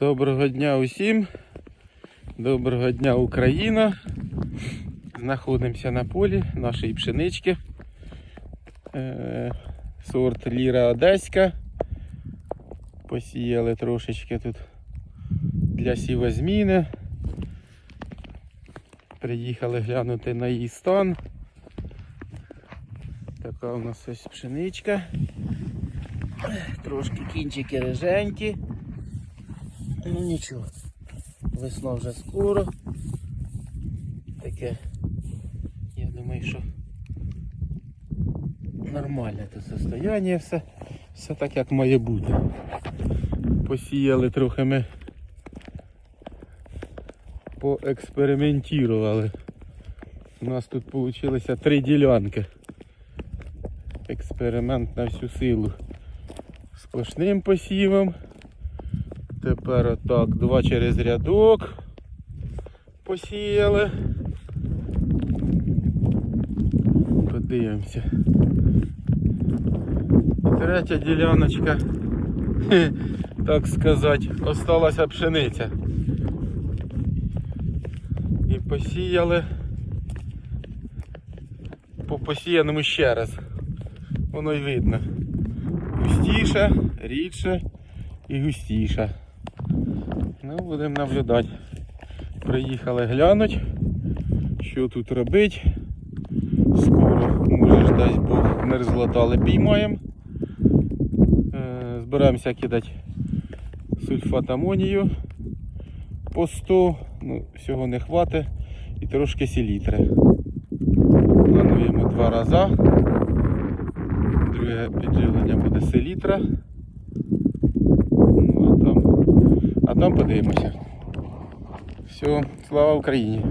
Доброго дня усім. Доброго дня Україна. Знаходимося на полі нашої пшенички. Е, Сорт Ліра Одеська. Посіяли трошечки тут для сівозміни. Приїхали глянути на її стан. Така у нас ось пшеничка. Трошки кінчики риженькі. Ну нічого. Весна вже скоро. Таке. Я думаю, що нормальне це состояние все. Все так як має бути. Посіяли трохи ми поекспериментували. У нас тут вийшло три ділянки. Експеримент на всю силу. Сплошним посівом. Тепер отак, два через рядок посіяли. Подивимося. Третя діляночка, так сказати, осталася пшениця. І посіяли по посіяному ще раз. Воно й видно. Густіше, рідше і густіше. Ну, будемо наблюдати. Приїхали глянуть, що тут робить. Скоро, може дасть Бог, мерзлота, але піймаємо. Е, Збираємося кидати сульфат амонію по 100, ну, всього не хватить, і трошки селітри. Плануємо два рази. Друге підживлення буде селітра. Ну, а там, а там подивимося. Все, слава Україні!